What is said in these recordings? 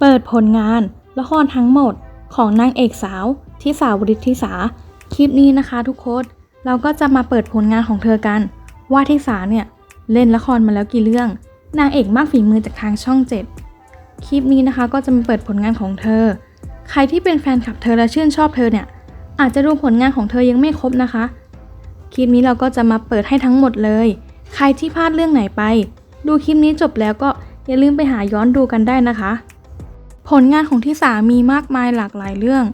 เปิดผลงานละครทั้งหมดของนางเอกสาวทิสาวริทธิสา คลิปนี้นะคะทุกคน เราก็จะมาเปิดผลงานของเธอกัน ว่าทิสาเนี่ยเล่นละครมาแล้วกี่เรื่อง นางเอกมากฝีมือจากทางช่องเจ็ดคลิปนี้นะคะก็จะมาเปิดผลงานของเธอ ใครที่เป็นแฟนคลับเธอและชื่นชอบเธอเนี่ย อาจจะดูผลงานของเธอยังไม่ครบนะคะ คลิปนี้เราก็จะมาเปิดให้ทั้งหมดเลย ใครที่พลาดเรื่องไหนไป ดูคลิปนี้จบแล้วก็อย่าลืมไปหาย้อนดูกันได้นะคะ ผลงานของที่สามีมากมายหลากหลายเรื่อง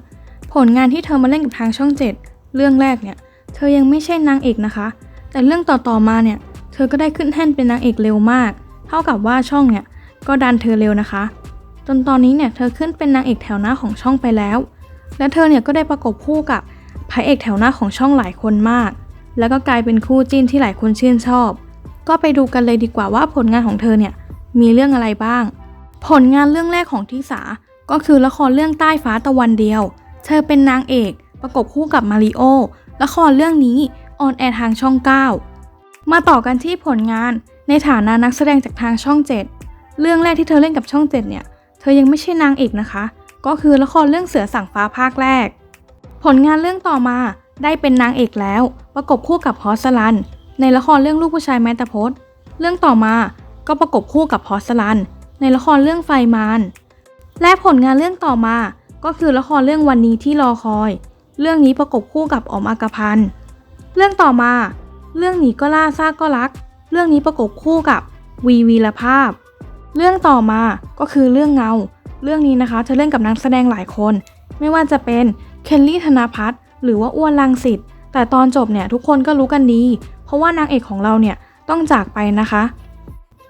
ผลงานที่เธอมาเล่นกับทางช่องเจ็ดเรื่องแรกเนี่ย เธอยังไม่ใช่นางเอกนะคะ แต่เรื่องต่อๆมาเนี่ย เธอก็ได้ขึ้นแท่นเป็นนางเอกเร็วมาก เท่ากับว่าช่องเนี่ยก็ดันเธอเร็วนะคะ จนตอนนี้เนี่ยเธอขึ้นเป็นนางเอกแถวหน้าของช่องไปแล้ว และเธอเนี่ยก็ได้ประกบคู่กับพระเอกแถวหน้าของช่องหลายคนมาก แล้วก็กลายเป็นคู่จิ้นที่หลายคนชื่นชอบ ก็ไปดูกันเลยดีกว่าว่าผลงานของเธอเนี่ยมีเรื่องอะไรบ้าง ผลงานเรื่องแรกของทิสา ก็คือละครเรื่องใต้ฟ้าตะวันเดียว เธอเป็นนางเอกประกบคู่กับมาริโอ ละครเรื่องนี้ออนแอร์ทางช่อง 9 มาต่อกันที่ผลงานในฐานะนักแสดงจากทางช่อง 7 เรื่องแรกที่เธอเล่นกับช่อง 7 เนี่ย เธอยังไม่ใช่นางเอกนะคะ ก็คือละครเรื่องเสือสั่งฟ้าภาคแรก ผลงานเรื่องต่อมาได้เป็นนางเอกแล้ว ประกบคู่กับพอสลัน ในละครเรื่องลูกผู้ชายแมตตาพดเรื่องต่อมาก็ประกบคู่กับพอสลัน ในละครเรื่องไฟมาน และผลงานเรื่องต่อมาก็คือละครเรื่องวันนี้ที่รอคอย เรื่องนี้ประกบคู่กับอมอากพันธ์เรื่องต่อมา เรื่องหนีก็ล่าซากก็รัก เรื่องนี้ประกบคู่กับวีวีละภาพ เรื่องต่อมาก็คือเรื่องเงา เรื่องนี้นะคะเธอเล่นกับนักแสดงหลายคน ไม่ว่าจะเป็นเคนลี่ธนพัฒน์หรือว่าอ้วนลังสิตแต่ตอนจบเนี่ยทุกคนก็รู้กันดี เพราะว่านางเอกของเราเนี่ยต้องจากไปนะคะ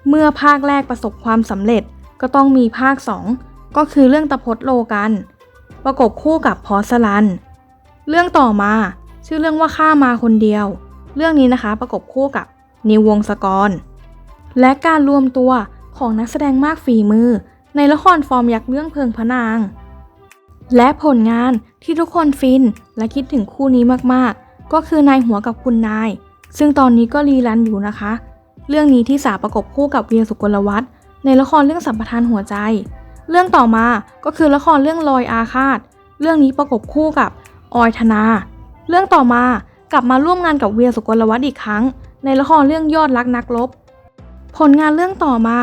เมื่อภาคแรกประสบความสำเร็จก็ต้องมีภาค 2 ก็คือเรื่องตะพดโลกัน ประกบคู่กับพอสลัน เรื่องต่อมาชื่อเรื่องว่าข้ามาคนเดียว เรื่องนี้นะคะประกบคู่กับนิววงศกร และการรวมตัวของนักแสดงมากฝีมือ ในละครฟอร์มยักษ์เรื่องเพิงพระนาง และผลงานที่ทุกคนฟินและคิดถึงคู่นี้มากๆ ก็คือนายหัวกับคุณนาย ซึ่งตอนนี้ก็รีรันอยู่นะคะ เรื่องนี้ที่สาประกบคู่กับเวียสุกลวัฒน์ในละครเรื่องสัมปทานหัวใจ เรื่องต่อมาก็คือละครเรื่องลอยอาฆาต เรื่องนี้ประกบคู่กับออยธนา เรื่องต่อมากลับมาร่วมงานกับเวียสุกลวัฒน์อีกครั้ง ในละครเรื่องยอดรักนักรบผลงานเรื่องต่อมา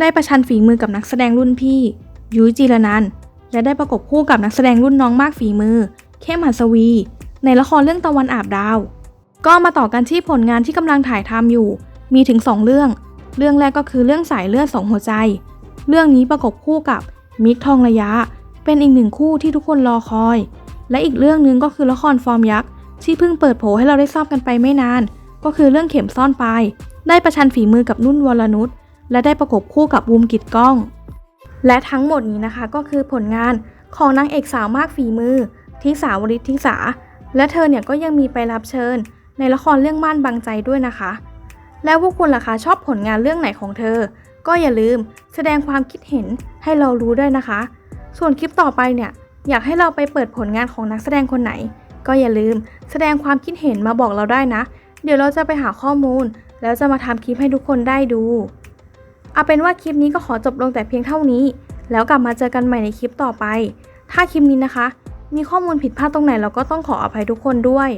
ได้ประชันฝีมือกับนักแสดงรุ่นพี่ ยุ้ยจีรนันและได้ประกบคู่กับนักแสดงรุ่นน้องมากฝีมือ เข้มหัสวี ในละครเรื่องตะวันอาบดาว ก็มาต่อกันที่ผลงานที่กำลังถ่ายทำอยู่ มีถึง 2 เรื่อง เรื่องแรกก็คือเรื่องสายเลือดสองหัวใจ เรื่องนี้ประกบคู่กับมิกทองระยะ เป็นอีกหนึ่งคู่ที่ทุกคนรอคอย และอีกเรื่องหนึ่งก็คือละครฟอร์มยักษ์ที่เพิ่งเปิดโผให้เราได้ทราบกันไปไม่นาน ก็คือเรื่องเข็มซ่อนปลายได้ประชันฝีมือกับนุ่นวรนุชและได้ประกบคู่กับบูมกิดก้อง และทั้งหมดนี้นะคะก็คือผลงานของนางเอกสาวมากฝีมือทิสาวริทธิสาและเธอเนี่ยก็ยังมีไปรับเชิญ ในละครเรื่องม่านบางใจด้วยนะคะ แล้วพวกคุณล่ะคะชอบผลงานเรื่องไหนของเธอ ก็อย่าลืมแสดงความคิดเห็นให้เรารู้ด้วยนะคะ ส่วนคลิปต่อไปเนี่ย อยากให้เราไปเปิดผลงานของนักแสดงคนไหน ก็อย่าลืมแสดงความคิดเห็นมาบอกเราได้นะ เดี๋ยวเราจะไปหาข้อมูล แล้วจะมาทำคลิปให้ทุกคนได้ดูเอาเป็นว่าคลิปนี้ก็ขอจบลงแต่เพียงเท่านี้ แล้วกลับมาเจอกันใหม่ในคลิปต่อไป ถ้าคลิปนี้นะคะ มีข้อมูลผิดพลาดตรงไหนเราก็ต้องขออภัยทุกคนด้วย